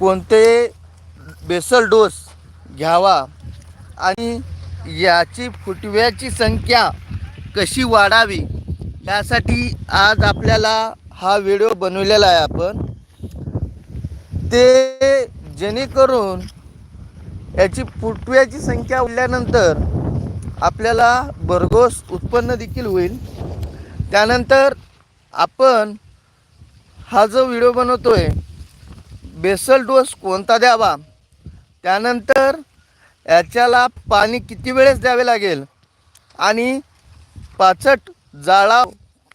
कोणते basal dose घ्यावा आणि याची फुटव्याची संख्या कशी वाढावी यासाठी आज आपल्याला हा व्हिडिओ बनवलेला आहे आपण. ते जेणेकरून याची फुटव्याची संख्या वाढल्यानंतर आपल्याला भरघोस उत्पन्न देखील होईल. त्यानंतर आपण हा जो व्हिडिओ आहे बेसल डोस कोणता द्यावा? त्यानंतर याच्याला पाणी किती वेळेस द्यावे लागेल? आणि पाचट जाळा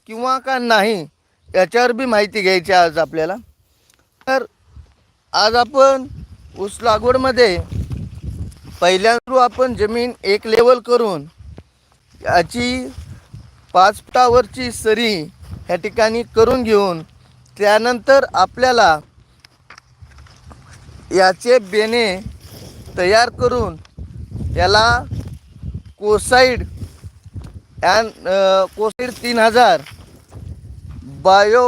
किंवा का नाही याच्यावर बी माहिती घ्यायची आज आपल्याला. तर आज आपण ऊस लागवडमध्ये पहिल्यांदा आपण जमीन एक लेवल करून याची पाच फुटावरची सरी ह्या ठिकाणी करून घेऊन त्यानंतर आपल्याला याचे बेने तयार करून याला कोसाईड अँड कोसाईड तीन हजार बायो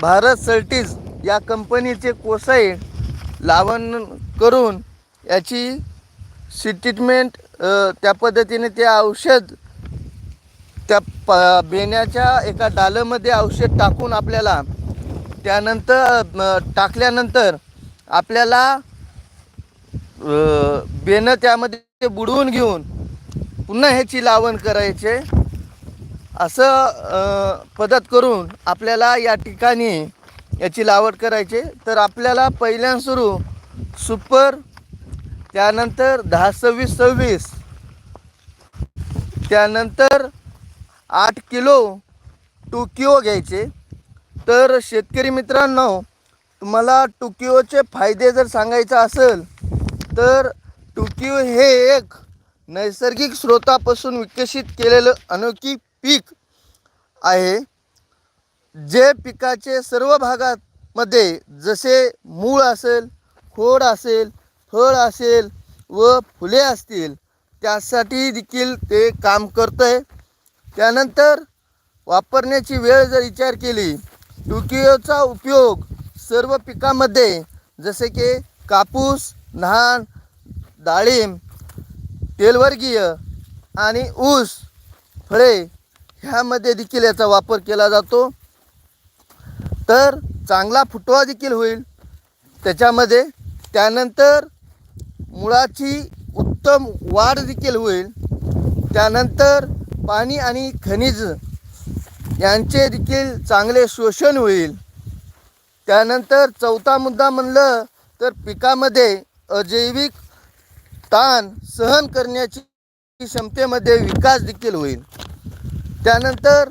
भारत सर्टीज या कंपनीचे कोसाईड लावण करून याची सी ट्रीटमेंट त्या पद्धतीने ते औषध त्या प बेण्याच्या एका डालमध्ये औषध टाकून आपल्याला त्यानंतर टाकल्यानंतर आपल्याला बेनं त्यामध्ये बुडवून घेऊन पुन्हा ह्याची लावण करायचे. असं पद्धत करून आपल्याला या ठिकाणी याची लावण करायचे. तर आपल्याला पहिल्या सुरू सुपर त्यानंतर दहा सव्वीस सव्वीस त्यानंतर आठ किलो टोकिओ घ्यायचे. तर शेतकरी मित्रांनो तुम्हाला टोकिओचे फायदे जर सांगायचं असेल तर टोकिओ हे एक नैसर्गिक स्रोतापासून विकसित केलेलं अनोखी पीक आहे जे पिकाचे सर्व भागामध्ये जसे मूळ असेल खोड असेल फळ असेल व फुले असतील त्यासाठी देखील ते काम करतं आहे त्यानंतर वापरण्याची वेळ जर विचार केली टुकिओचा उपयोग सर्व पिकामध्ये जसे की कापूस धान डाळिंब तेलवर्गीय आणि ऊस फळे ह्यामध्ये देखील याचा वापर केला जातो. तर चांगला फुटवा देखील होईल. त्याच्यामध्ये त्यानंतर मुळाची उत्तम वाढ देखील होईल. त्यानंतर पाणी आणि खनिज यांचे देखील चांगले शोषण होईल. त्यानंतर चौथा मुद्दा म्हणलं तर पिकामध्ये अजैविक ताण सहन करण्याची क्षमतेमध्ये विकास देखील होईल. त्यानंतर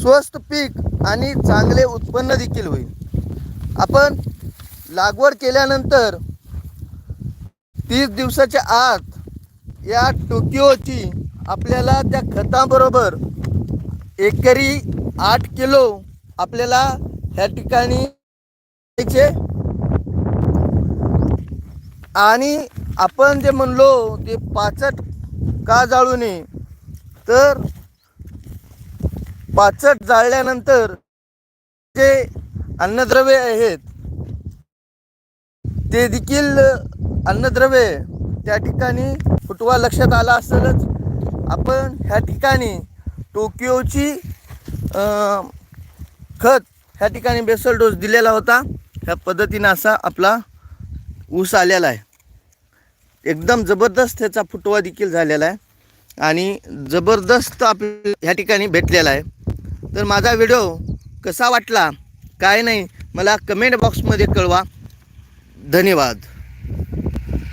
स्वस्त पीक आणि चांगले उत्पन्न देखील होईल. आपण लागवड केल्यानंतर तीस दिवसाच्या आत या टोकिओची आपल्याला त्या खताबरोबर एकरी आठ किलो आपल्याला ह्या ठिकाणी आणि आपण जे म्हणलो ते पाचट का जाळू नये तर पाचट जाळल्यानंतर जे अन्नद्रव्ये आहेत ते देखील अन्नद्रव्ये त्या ठिकाणी फुटवा लक्षात आला असेलच. आपण ह्या ठिकाणी टोकियोची खत ह्या ठिकाणी बेसल डोस दिलेला होता. ह्या पद्धतीनं असा आपला ऊस आलेला आहे. एकदम जबरदस्त त्याचा फुटवा देखील झालेला आहे. आणि जबरदस्त आप ह्या ठिकाणी भेटलेला आहे. तर माझा व्हिडिओ कसा वाटला काय नाही मला कमेंट बॉक्समध्ये कळवा. धन्यवाद.